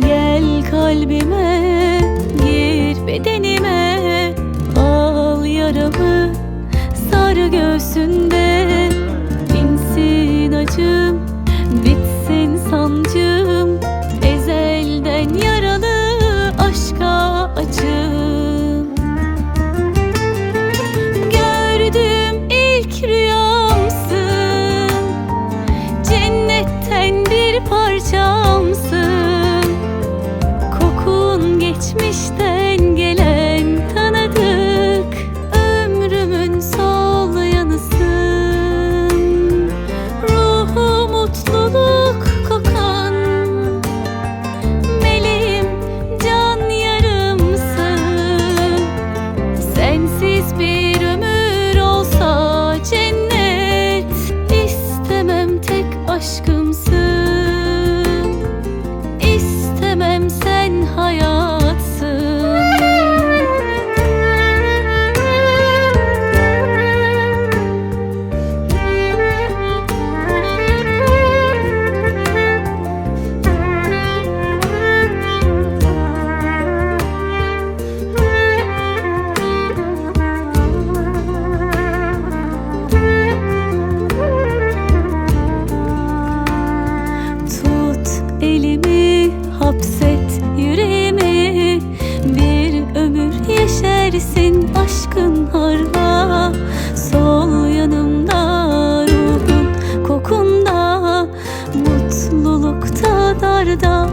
Gel kalbime gir bedenime. Al yaramı sar göğsünde. geçmişte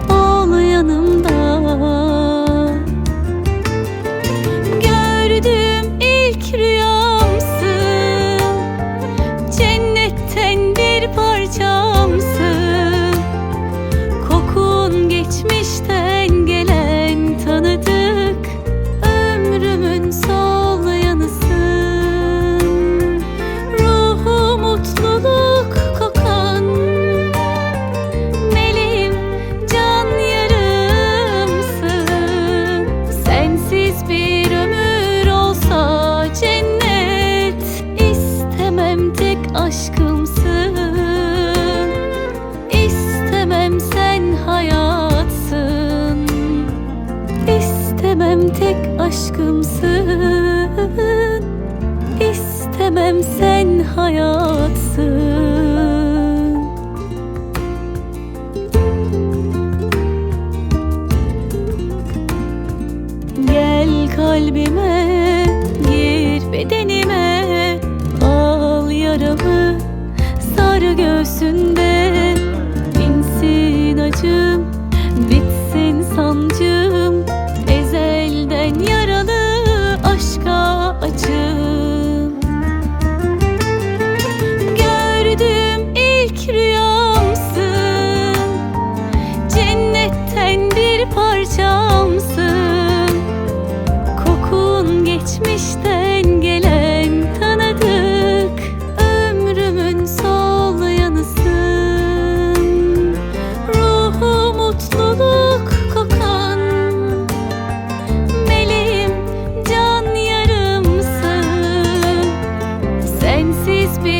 ol yanımda. tek aşkımsın. İstemem sen hayatsın. Gel kalbime speak.